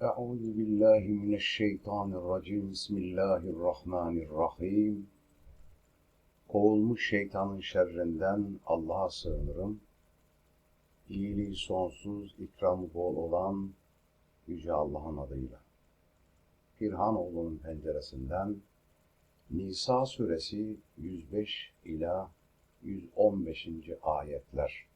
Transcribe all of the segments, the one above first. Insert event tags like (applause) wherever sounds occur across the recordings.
Euzu billahi mineşşeytanirracim. Bismillahirrahmanirrahim. Kovulmuş şeytanın şerrinden Allah'a sığınırım. İyiliği sonsuz, ikramı bol olan Yüce Allah'ın adıyla. Pirhanoğlu'nun penceresinden Nisa suresi 105 ila 115. ayetler.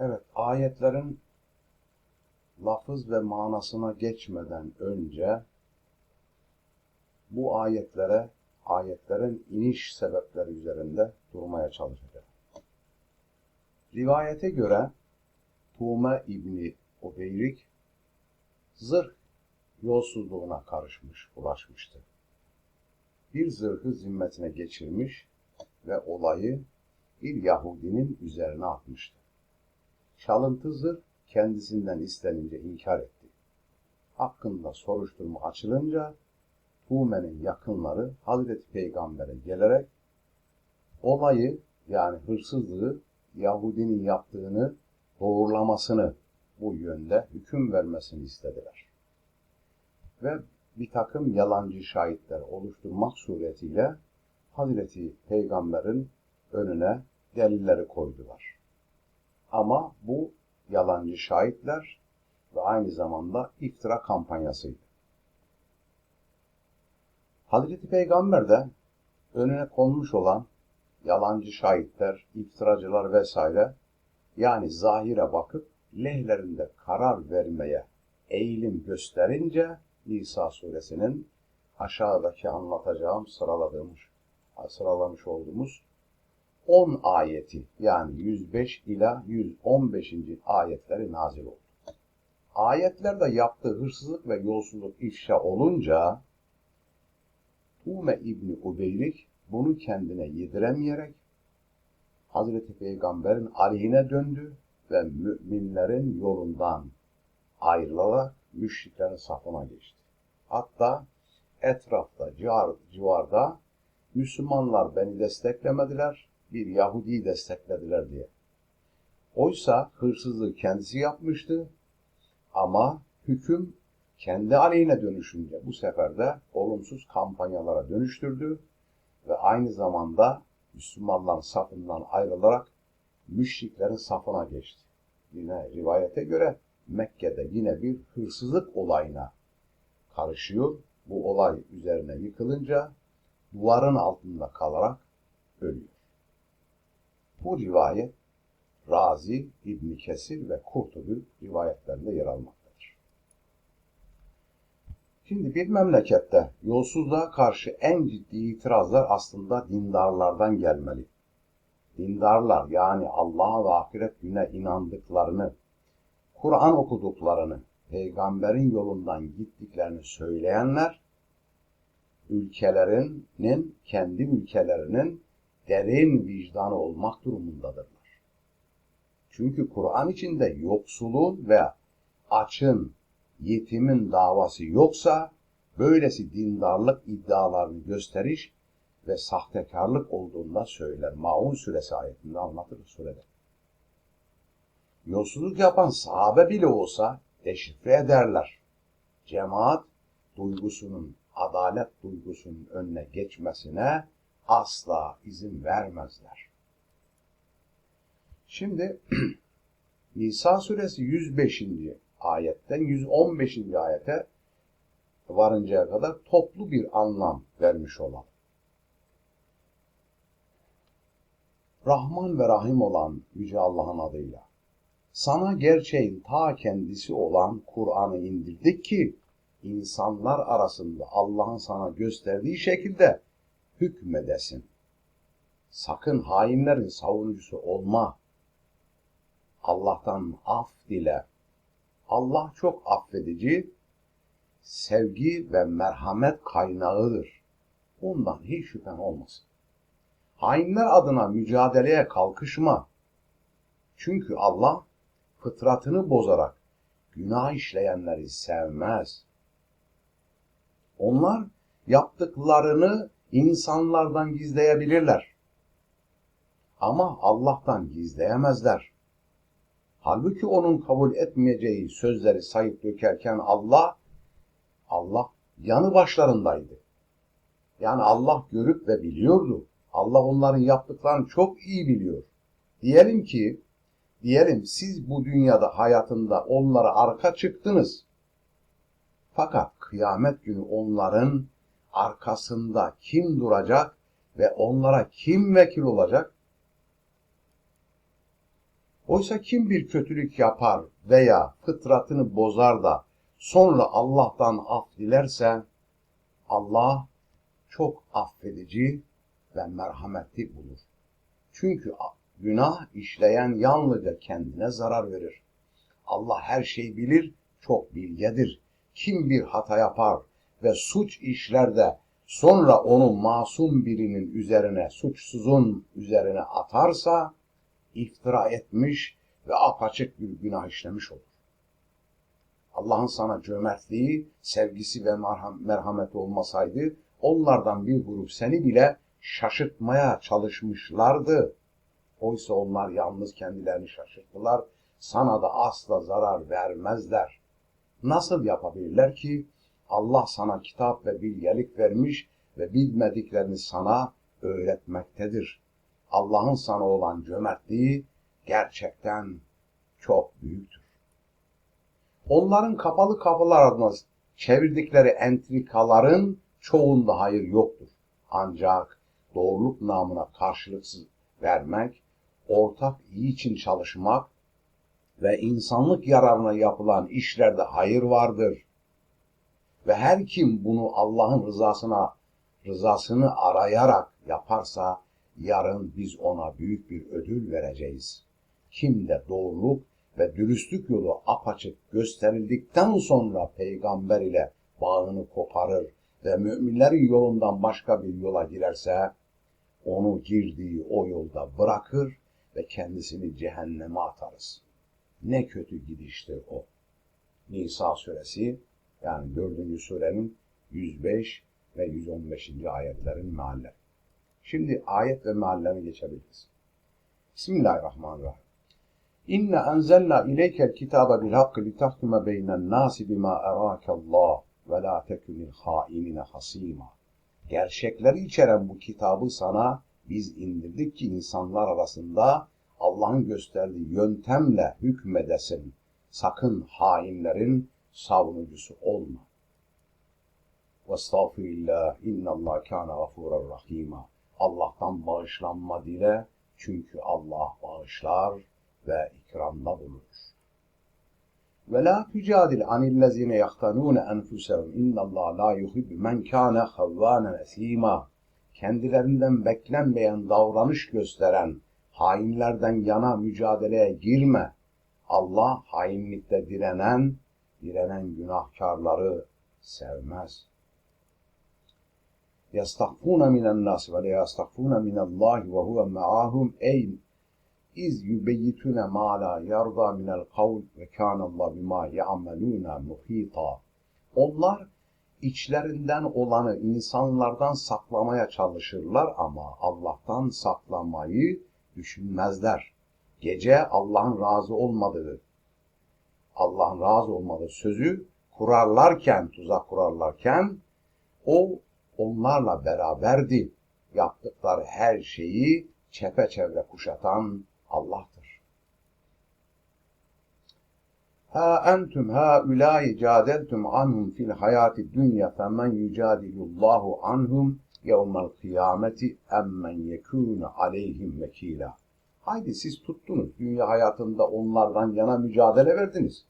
Evet, ayetlerin lafız ve manasına geçmeden önce bu ayetlere, ayetlerin iniş sebepleri üzerinde durmaya çalışacağım. Rivayete göre Tuğme İbni Ubeyrik zırh yolsuzluğuna karışmış, ulaşmıştı. Bir zırhı zimmetine geçirmiş ve olayı bir Yahudinin üzerine atmıştı. Çalıntı zırh kendisinden istenince inkar etti. Hakkında soruşturma açılınca Tuğme'nin yakınları Hazreti Peygamber'e gelerek olayı yani hırsızlığı Yahudinin yaptığını doğrulamasını bu yönde hüküm vermesini istediler. Ve bir takım yalancı şahitler oluşturmak suretiyle Hazreti Peygamber'in önüne delilleri koydular. Ama bu yalancı şahitler ve aynı zamanda iftira kampanyasıydı. Hazreti Peygamber de önüne konmuş olan yalancı şahitler, iftiracılar vesaire yani zahire bakıp lehlerinde karar vermeye eğilim gösterince Nisa suresinin aşağıdaki anlatacağım sıraladığımız sıralamış olduğumuz 10 ayeti yani 105 ila 115. ayetleri nazil oldu. Ayetlerde yaptığı hırsızlık ve yolsuzluk ifşa olunca Tume İbni Ubeyrik bunu kendine yediremeyerek Hazreti Peygamber'in aleyhine döndü ve müminlerin yolundan ayrılarak müşriklerin safına geçti. Hatta etrafta, civar, civarda Müslümanlar beni desteklemediler, bir Yahudi'yi desteklediler diye. Oysa hırsızlığı kendisi yapmıştı ama hüküm kendi aleyhine dönüşünce bu sefer de olumsuz kampanyalara dönüştürdü ve aynı zamanda Müslümanların safından ayrılarak müşriklerin safına geçti. Yine rivayete göre Mekke'de yine bir hırsızlık olayına karışıyor. Bu olay üzerine yıkılınca duvarın altında kalarak ölüyor. Bu rivayet Razi, İbn Kesir ve Kurtubi rivayetlerinde yer almaktadır. Şimdi bir memlekette yolsuzluğa karşı en ciddi itirazlar aslında dindarlardan gelmeli. Dindarlar yani Allah'a ve ahiret güne inandıklarını, Kur'an okuduklarını, peygamberin yolundan gittiklerini söyleyenler, ülkelerinin, kendi ülkelerinin derin vicdanı olmak durumundadırlar. Çünkü Kur'an içinde yoksulun ve açın, yetimin davası yoksa, böylesi dindarlık iddialarını gösteriş ve sahtekarlık olduğunda söyler. Maun suresi ayetinde anlatır surede. Yolsuzluk yapan sahabe bile olsa deşifre ederler. Cemaat duygusunun, adalet duygusunun önüne geçmesine asla izin vermezler. Şimdi (clears throat) Nisa suresi 105. ayetten 115. ayete varıncaya kadar toplu bir anlam vermiş olan. Rahman ve Rahim olan Yüce Allah'ın adıyla. Sana gerçeğin ta kendisi olan Kur'an'ı indirdik ki insanlar arasında Allah'ın sana gösterdiği şekilde hükmedesin. Sakın hainlerin savunucusu olma. Allah'tan af dile. Allah çok affedici, sevgi ve merhamet kaynağıdır. Bundan hiç şüphen olmasın. Hainler adına mücadeleye kalkışma. Çünkü Allah fıtratını bozarak günah işleyenleri sevmez. Onlar yaptıklarını insanlardan gizleyebilirler. Ama Allah'tan gizleyemezler. Halbuki onun kabul etmeyeceği sözleri sayıp dökerken Allah, Allah yanı başlarındaydı. Yani Allah görüp ve biliyordu. Allah onların yaptıklarını çok iyi biliyor. Diyelim ki, diyelim siz bu dünyada hayatında onlara arka çıktınız. Fakat kıyamet günü onların arkasında kim duracak ve onlara kim vekil olacak? Oysa kim bir kötülük yapar veya fıtratını bozar da sonra Allah'tan af dilerse Allah çok affedici ve merhametli bulur. Çünkü günah işleyen yalnızca kendine zarar verir. Allah her şeyi bilir, çok bilgedir. Kim bir hata yapar ve suç işler de sonra onu masum birinin üzerine, suçsuzun üzerine atarsa iftira etmiş ve apaçık bir günah işlemiş olur. Allah'ın sana cömertliği, sevgisi ve merhameti olmasaydı onlardan bir grup seni bile şaşırtmaya çalışmışlardı. Oysa onlar yalnız kendilerini şaşırttılar. Sana da asla zarar vermezler. Nasıl yapabilirler ki? Allah sana kitap ve bilgelik vermiş ve bilmediklerini sana öğretmektedir. Allah'ın sana olan cömertliği gerçekten çok büyüktür. Onların kapalı kapılar adına çevirdikleri entrikaların çoğunda hayır yoktur. Ancak doğruluk namına karşılıksız vermek, ortak iyi için çalışmak ve insanlık yararına yapılan işlerde hayır vardır. Ve her kim bunu Allah'ın rızasına rızasını arayarak yaparsa yarın biz ona büyük bir ödül vereceğiz. Kim de doğruluk ve dürüstlük yolu apaçık gösterildikten sonra peygamber ile bağını koparır ve müminlerin yolundan başka bir yola girerse onu girdiği o yolda bırakır ve kendisini cehenneme atarız. Ne kötü gidiştir o. Nisa suresi yani 4. surenin 105 ve 115. ayetlerin mealleri. Şimdi ayet ve meallerine geçebiliriz. Bismillahirrahmanirrahim. İnne enzelna ileykel kitabe bil hakkı li tahkume beynen nasi bima erakallah ve la tekunil hainine hasima. Gerçekleri içeren bu kitabı sana biz indirdik ki insanlar arasında Allah'ın gösterdiği yöntemle hükmedesin. Sakın hainlerin savunucusu olma. Vestağfirillah innallah kana gafurar rahima. Allah'tan bağışlanma dile çünkü Allah bağışlar ve ikramda bulunur. Ve la tücadil anillezine yahtanune enfusehum innallah la yuhibbu men kana havvanen esima. Kendilerinden beklenmeyen davranış gösteren hainlerden yana mücadeleye girme. Allah hainlikte direnen, direnen günahkarları sevmez. Yastahfuna minen nas ve yastahfuna minallahi ve huve ma'ahum eyn iz yubeyyitune ma la yarda minel kavl ve kânallah bima ya'melûne muhîta. Onlar içlerinden olanı insanlardan saklamaya çalışırlar ama Allah'tan saklamayı düşünmezler. Gece Allah'ın razı olmadığı, Allah'ın razı olmadığı sözü kurarlarken, tuzak kurarlarken o onlarla beraberdi. Yaptıkları her şeyi çepeçevre kuşatan Allah'tır. Ha entum ha ulai cadeltum anhum fil hayati dünya femen yucadilullahu anhum yevmel kıyameti emmen yekûne aleyhim vekila. Haydi siz tuttunuz. Dünya hayatında onlardan yana mücadele verdiniz.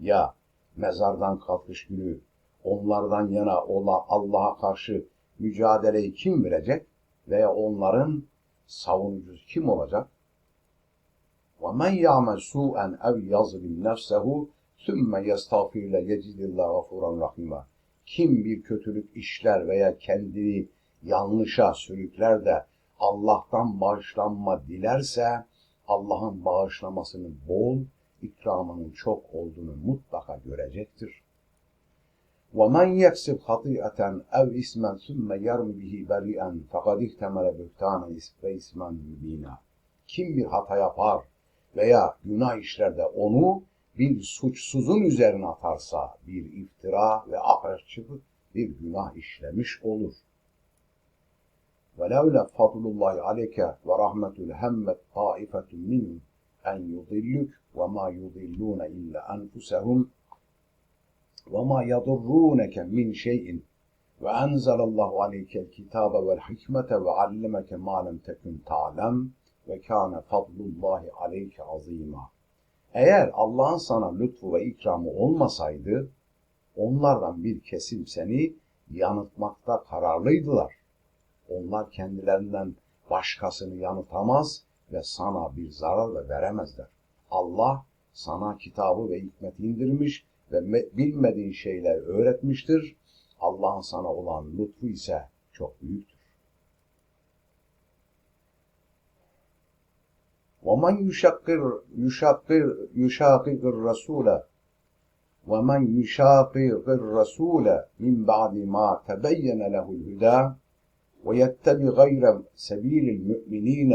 Ya mezardan kalkış günü onlardan yana ola Allah'a karşı mücadeleyi kim verecek veya onların savunucusu kim olacak? وَمَنْ يَعْمَلْ سُوءًا اَوْ يَظْلِمْ نَفْسَهُ ثُمَّ يَسْتَغْفِرْ لَيَجِدِ اللّٰهَ غَفُورًا رَحِيمًا Kim bir kötülük işler veya kendini yanlışa sürükler de Allah'tan bağışlanma dilerse Allah'ın bağışlamasının bol, ikramının çok olduğunu mutlaka görecektir. وَمَنْ يَكْسِبْ خَطِيئَةً اَوْ اِسْمًا ثُمَّ يَرْمِ بِهِ بَرِيئًا فَقَدْ اِحْتَمَلَ بُهْتَانًا وَاِسْمًا مُب۪ينًا Kim bir hata yapar veya günah işler de onu bir suçsuzun üzerine atarsa bir iftira ve apaçık bir günah işlemiş olur. وَلَوْلَا فَضْلُ اللّٰهِ عَلَيْكَ وَرَحْمَةُ الْهَمَّتْ طَائِفَةٌ مِّنْهُمْ أَنْ يُضِلُّكَ وَمَا يُضِلُّونَ إِلَّا أَنفُسَهُمْ وَمَا يَضُرُّونَكَ مِنْ شَيْءٍ وَأَنْزَلَ اللّٰهُ عَلَيْكَ الْكِتَابَ وَالْحِكْمَةَ وَعَلَّمَكَ مَا لَمْ تَكُنْ تَعْلَمْ وَكَانَ فَضْلُ اللّٰهِ عَلَيْكَ عَظِيمًا Eğer Allah'ın sana lütfu ve ikramı olmasaydı, onlardan bir kesim seni yanıltmakta kararlıydılar. Onlar kendilerinden başkasını yanıltamaz ve sana bir zarar da veremezler. Allah sana kitabı ve hikmeti indirmiş ve bilmediğin şeyler öğretmiştir. Allah'ın sana olan lütfu ise çok büyüktür. وَمَنْ يُشَقِّرْ يُشَقِّرْ يُشَاقِقِ الرَّسُولَ وَمَنْ يُشَاقِقِ الرَّسُولَ مِنْ بَعْدِ مَا تَبَيَّنَ لَهُ الْهُدَى وَيَتَّبِ غَيْرَ سَب۪يلِ الْمُؤْمِنِينَ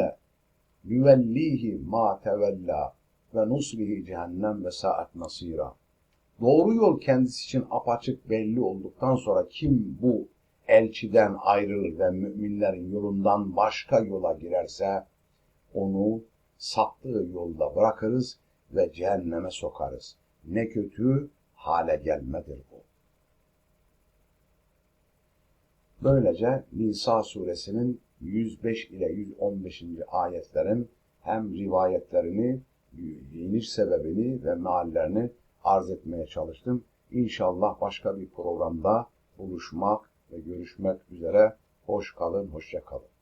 يُوَلِّيهِ مَا تَوَلَّى وَنُصْلِهِ cehennem ve saat nasira. Doğru yol kendisi için apaçık belli olduktan sonra kim bu elçiden ayrılır ve müminlerin yolundan başka yola girerse onu saptığı yolda bırakırız ve cehenneme sokarız. Ne kötü hale gelmedir bu. Böylece Nisa suresinin 105 ile 115. ayetlerin hem rivayetlerini, iniş sebebini ve meallerini arz etmeye çalıştım. İnşallah başka bir programda buluşmak ve görüşmek üzere. Hoş kalın, hoşça kalın.